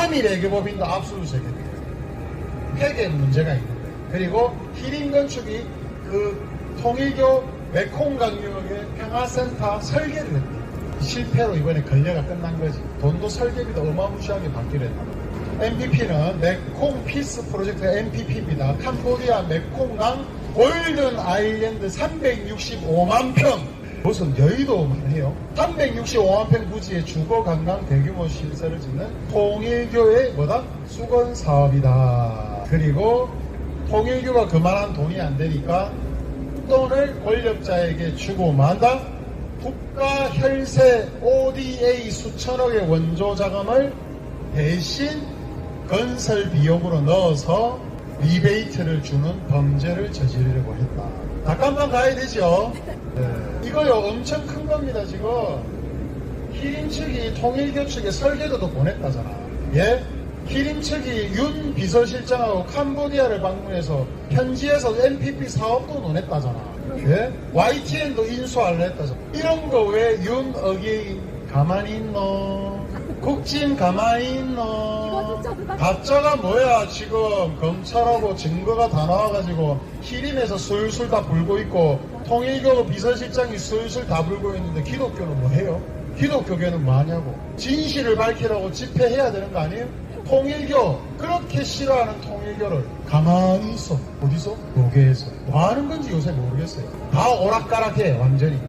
3일 외교법인도 압수수색했대요. 폐기에 문제가 있는 거예요. 그리고 히린 건축이 그 통일교 메콩강역의 평화센터 설계를 했대요. 실패로 이번에 걸려가 끝난 거지. 돈도 설계비도 어마무시하게 받기로 했다. MPP는 메콩 피스 프로젝트 MPP입니다. 캄보디아 메콩강 골든 아일랜드 365만 평. 무슨 여의도만 해요. 365만 평 부지의 주거 관광 대규모 시설을 짓는 통일교의 뭐다? 수건 사업이다. 그리고 통일교가 그만한 돈이 안 되니까 돈을 권력자에게 주고 만다. 국가 혈세 ODA 수천억의 원조 자금을 대신 건설 비용으로 넣어서 리베이트를 주는 범죄를 저지르려고 했다. 잠깐만 가야 되죠. 네. 이거요 엄청 큰 겁니다 지금. 히림 측이 통일교 측에 설계도도 보냈다잖아. 예? 히림 측이 윤 비서실장하고 캄보디아를 방문해서 현지에서 MPP 사업도 논했다잖아. 예? YTN도 인수하려 했다잖아. 이런 거 왜 윤 어게인 가만히 있노? 국진 가만히 있노? 가짜가 뭐야 지금 검찰하고 증거가 다 나와가지고 히림에서 술술 다 불고 있고 통일교 비서실장이 술술 다 불고 있는데 기독교는 뭐 해요? 기독교계는 뭐 하냐고 진실을 밝히라고 집회해야 되는 거 아니에요? 통일교 그렇게 싫어하는 통일교를 가만히 있어 어디서? 교계에서 뭐 하는 건지 요새 모르겠어요 다 오락가락해 완전히